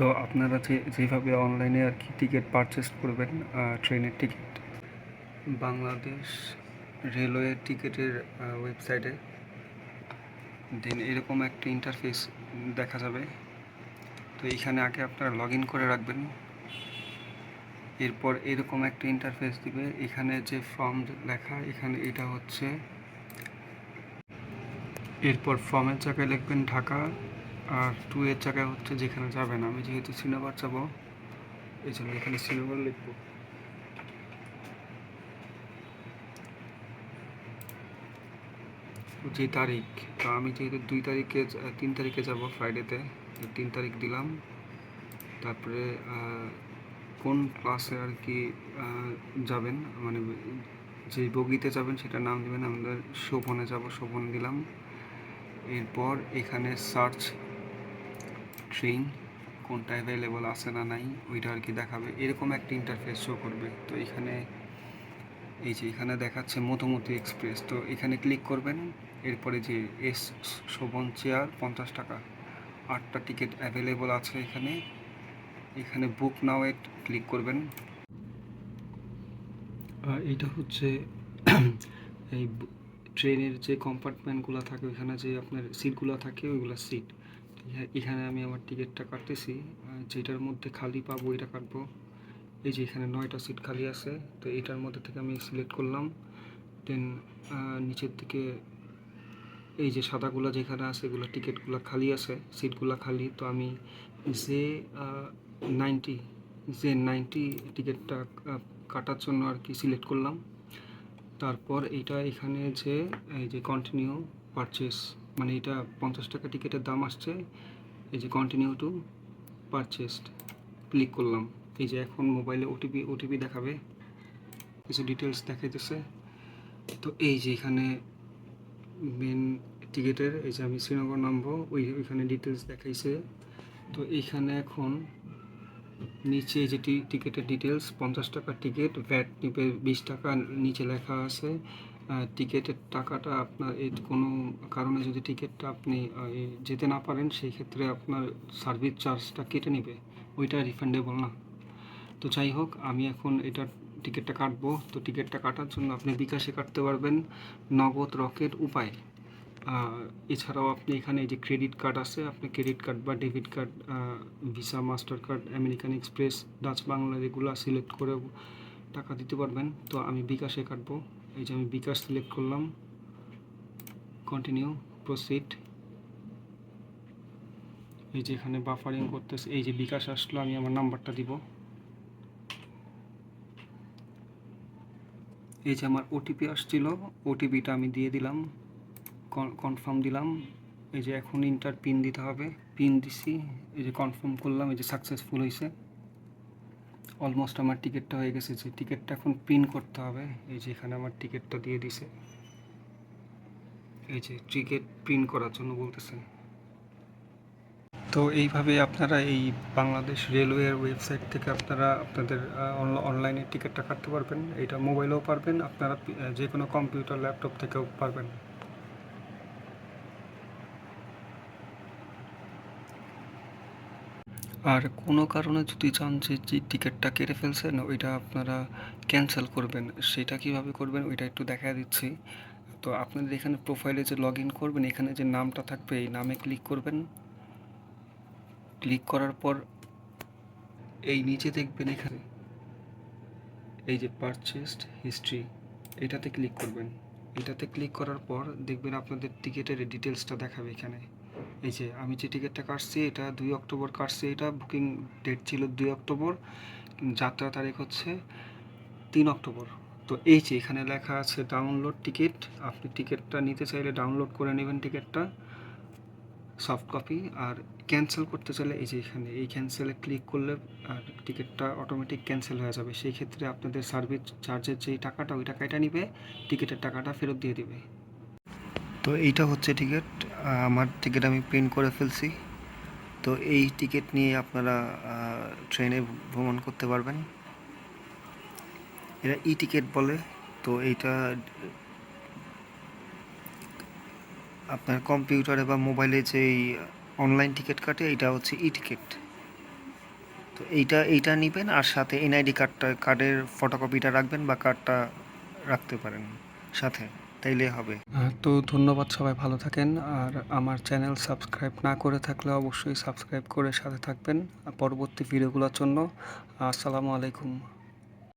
তো আপনারা যে, যেভাবে অনলাইনে আর কি টিকিট পারচেস করবেন ট্রেনের টিকিট বাংলাদেশ রেলওয়ে টিকিটের ওয়েবসাইটে দেন এরকম একটা ইন্টারফেস দেখা যাবে। তো এইখানে আগে আপনারা লগ করে রাখবেন। এরপর এরকম একটা ইন্টারফেস দিবে। এখানে যে ফর্ম লেখা, এখানে এটা হচ্ছে, এরপর ফর্মের জায়গায় লিখবেন ঢাকা। আর টু এর জায়গায় হচ্ছে যেখানে যাবেন আমি যেহেতু সিনেমার যাব, এই জন্য এখানে সিনেমার লিখব। যে তারিখ, তো আমি যেহেতু দুই তারিখে, তিন তারিখে যাব ফ্রাইডেতে তিন তারিখ দিলাম। তারপরে কোন ক্লাসে আর কি যাবেন মানে যে বগিতে যাবেন সেটা নাম দেবেন, আমাদের শোভনে যাব, শোভন দিলাম। এরপর এখানে সার্চ ট্রেন কোনটা অ্যাভেলেবল আছে না নাই, ওইটা আর কি দেখাবে। এরকম একটা ইন্টারফেস শো করবে। তো এখানে, এই যে এখানে দেখাচ্ছে মধুমতি এক্সপ্রেস তো এখানে ক্লিক করবেন, এরপরে যে এস শোভন চেয়ার পঞ্চাশ টাকা। আটটা টিকিট অ্যাভেলেবল আছে এখানে। এখানে বুক নাও এ ক্লিক করবেন। এটা হচ্ছে এই ট্রেনের যে কম্পার্টমেন্টগুলো থাকে, ওইখানে যে আপনার সিটগুলো থাকে, ওইগুলো সিট এখানে আমি আমার টিকিটটা কাটতেছি। যেটার মধ্যে খালি পাবো এটা কাটবো। এই যে এখানে নয়টা সিট খালি আছে, তো এটার মধ্যে থেকে আমি সিলেক্ট করলাম। দেন নিচের দিকে এই যে সাদাগুলো যেখানে আছে, এগুলো টিকিটগুলো খালি আছে, সিটগুলো খালি। তো আমি যে নাইনটি যে নাইনটি টিকিটটা কাটার জন্য আর কি সিলেক্ট করলাম। তারপর এটা এখানে যে, এই যে কন্টিনিউ পারচেস মানে এটা পঞ্চাশ টাকা টিকিটের দাম আসছে। এই যে কন্টিনিউ টু। পারচেসড ক্লিক করলাম। এই যে এখন মোবাইলে ওটিপি ওটিপি দেখাবে। কিছু ডিটেলস দেখাইতেছে। তো এই যে এখানে মেন টিকিটের, এই যে আমি শ্রীনগর নামবো, ওই ওইখানে ডিটেলস দেখাইছে। তো এইখানে এখন নিচে যে টিকিটের ডিটেলস পঞ্চাশ টাকার টিকিট ভ্যাট নিবে বিশ টাকা, নিচে লেখা আছে টিকিটের টাকাটা আপনার এই কোনো কারণে যদি টিকিটটা আপনি যেতে না পারেন, সেই ক্ষেত্রে আপনার সার্ভিস চার্জটা কেটে নেবে। ওইটা রিফান্ডেবল না। তো যাই হোক, আমি এখন এটা টিকিটটা কাটবো। তো টিকিটটা কাটার জন্য আপনি বিকাশে কাটতে পারবেন নগদ রকেট উপায়। এছাড়াও আপনি এখানে যে ক্রেডিট কার্ড আছে, আপনি ক্রেডিট কার্ড বা debit card visa master card American express Dutch Bangla এগুলো সিলেক্ট করে টাকা দিতে পারবেন, তো আমি বিকাশে কাটবো। এই যে আমি বিকাশ সিলেক্ট করলাম। কন্টিনিউ প্রসিড এই যে এখানে বাফারিং করতেছে, এই যে বিকাশ আসলো, আমি আমার নাম্বারটা দিব। এই যে আমার ওটিপি আসছিল ওটিপিটা আমি দিয়ে দিলাম কনফার্ম দিলাম। এই যে এখন ইন্টার পিন দিতে হবে। পিন দিছি, এই যে কনফার্ম করলাম, এই যে সাকসেসফুল হয়েছে অলমোস্ট আমার টিকিটটা হয়ে গেছে, যে টিকিটটা এখন প্রিন্ট করতে হবে। এই যে এখানে আমার টিকিটটা দিয়ে দিছে। এই যে টিকিট প্রিন্ট করার জন্য বলতেছে। তো এইভাবে আপনারা এই বাংলাদেশ রেলওয়ের ওয়েবসাইট থেকে আপনারা আপনাদের অনলাইনে টিকিটটা কাটতে পারবেন। এটা মোবাইলেও পারবেন। আপনারা যে কোনো কম্পিউটার ল্যাপটপ থেকেও পারবেন। আর কোনো কারণে যদি চান যে যে টিকিটটা কেটে ফেলছেন, ওইটা আপনারা ক্যান্সেল করবেন। সেটা কীভাবে করবেন, ওইটা একটু দেখা দিচ্ছি। তো আপনাদের এখানে প্রোফাইলে যে লগ ইন করবেন, এখানে যে নামটা থাকবে, এই নামে ক্লিক করবেন। ক্লিক করার পর এই নিচে দেখবেন এখানে এই যে পারচেসড হিস্ট্রি এটাতে ক্লিক করবেন। এটাতে ক্লিক করার পর দেখবেন আপনাদের টিকিটের ডিটেলসটা দেখাবে এখানে। এই যে আমি যে টিকিটটা কাটছি, এটা দুই অক্টোবর কাটছি, এটা বুকিং ডেট ছিল দুই অক্টোবর, যাত্রা তারিখ হচ্ছে তিন অক্টোবর। তো এই যে এখানে লেখা আছে ডাউনলোড টিকিট আপনি টিকিটটা নিতে চাইলে ডাউনলোড করে নেবেন টিকিটটা সফট কপি আর ক্যান্সেল করতে চাইলে এই যে এখানে, এই ক্যান্সেলে ক্লিক করলে, আর টিকিটটা অটোমেটিক ক্যান্সেল হয়ে যাবে। সেই ক্ষেত্রে আপনাদের সার্ভিস চার্জের যেই টাকাটা, ওই টাকাটা নিবে টিকিটের টাকাটা ফেরত দিয়ে দিবে। তো এইটা হচ্ছে টিকিট আমার টিকিট আমি প্রিন্ট করে ফেলছি। তো এই টিকিট নিয়ে আপনারা ট্রেনে ভ্রমণ করতে পারবেন। এটা ই টিকিট বলে, তো এইটা আপনার কম্পিউটারে বা মোবাইলে যেই অনলাইন টিকিট কাটে এটা হচ্ছে ই টিকিট তো এইটা এইটা নেবেন আর সাথে এনআইডি কার্ডটা, কার্ডের ফটোকপিটা রাখবেন বা কার্ডটা রাখতে পারেন সাথে। তাইলে হবে। তো ধন্যবাদ সবাই, ভালো থাকেন। আর আমার চ্যানেল সাবস্ক্রাইব না করে থাকলে অবশ্যই সাবস্ক্রাইব করে সাথে থাকবেন পরবর্তী ভিডিওগুলোর জন্য। আসসালামু আলাইকুম।